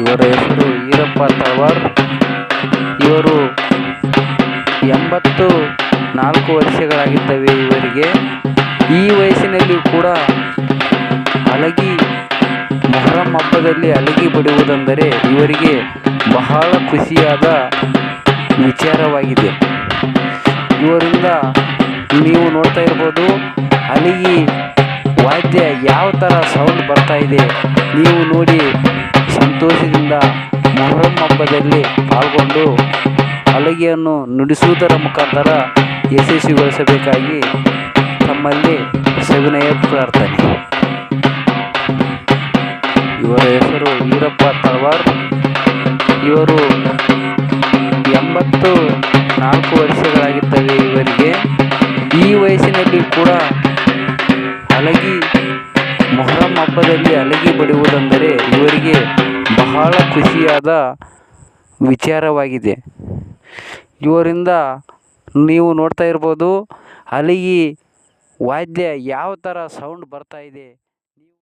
ಇವರ ಹೆಸರು ಈರಪ್ಪ ತಳವಾರ್ ಇವರು ಎಂಬತ್ತು ನಾಲ್ಕು ವರ್ಷಗಳಾಗಿದ್ದವೆ ಇವರಿಗೆ. ಈ ವಯಸ್ಸಿನಲ್ಲಿ ಕೂಡ ಅಲಗಿ, ಮೊಹರಂ ಹಬ್ಬದಲ್ಲಿ ಅಲಗಿ ಬಿಡುವುದೆಂದರೆ ಇವರಿಗೆ ಬಹಳ ಖುಷಿಯಾದ ವಿಚಾರವಾಗಿದೆ. ಇವರಿಂದ ನೀವು ನೋಡ್ತಾ ಇರ್ಬೋದು, ಅಲಗಿ ವಾದ್ಯ ಯಾವ ಥರ ಸೌಂಡ್ ಬರ್ತಾ ಇದೆ, ನೀವು ನೋಡಿ ಸಂತೋಷದಿಂದ ಮೊಹರಂ ಹಬ್ಬದಲ್ಲಿ ಪಾಲ್ಗೊಂಡು ಹಲಗೆಯನ್ನು ನುಡಿಸುವುದರ ಮುಖಾಂತರ ಯಶಸ್ವಿಗೊಳಿಸಬೇಕಾಗಿ ತಮ್ಮಲ್ಲಿ ಸವಿನಯ ಪ್ರಾರ್ಥನೆ. ಇವರ ಹೆಸರು ವೀರಪ್ಪ ತಳವಾರ್. ಇವರು ಎಂಬತ್ತು ನಾಲ್ಕು ವರ್ಷಗಳಾಗಿದ್ದವೆ ಇವರಿಗೆ ಈ ವಯಸ್ಸಿನಲ್ಲಿ ಕೂಡ ಹಲಗಿ ಮೊಹರಂ ಹಬ್ಬದಲ್ಲಿ ಹಲಗಿ ಬಡಿಯುವುದೆಂದರೆ ಇವರಿಗೆ ಬಹಳ ಖುಷಿಯಾದ ವಿಚಾರವಾಗಿದೆ. ಇವರಿಂದ ನೀವು ನೋಡ್ತಾ ಇರ್ಬೋದು, ಅಲ್ಲಿಗೆ ವಾದ್ಯ ಯಾವ ಥರ ಸೌಂಡ್ ಬರ್ತಾ ಇದೆ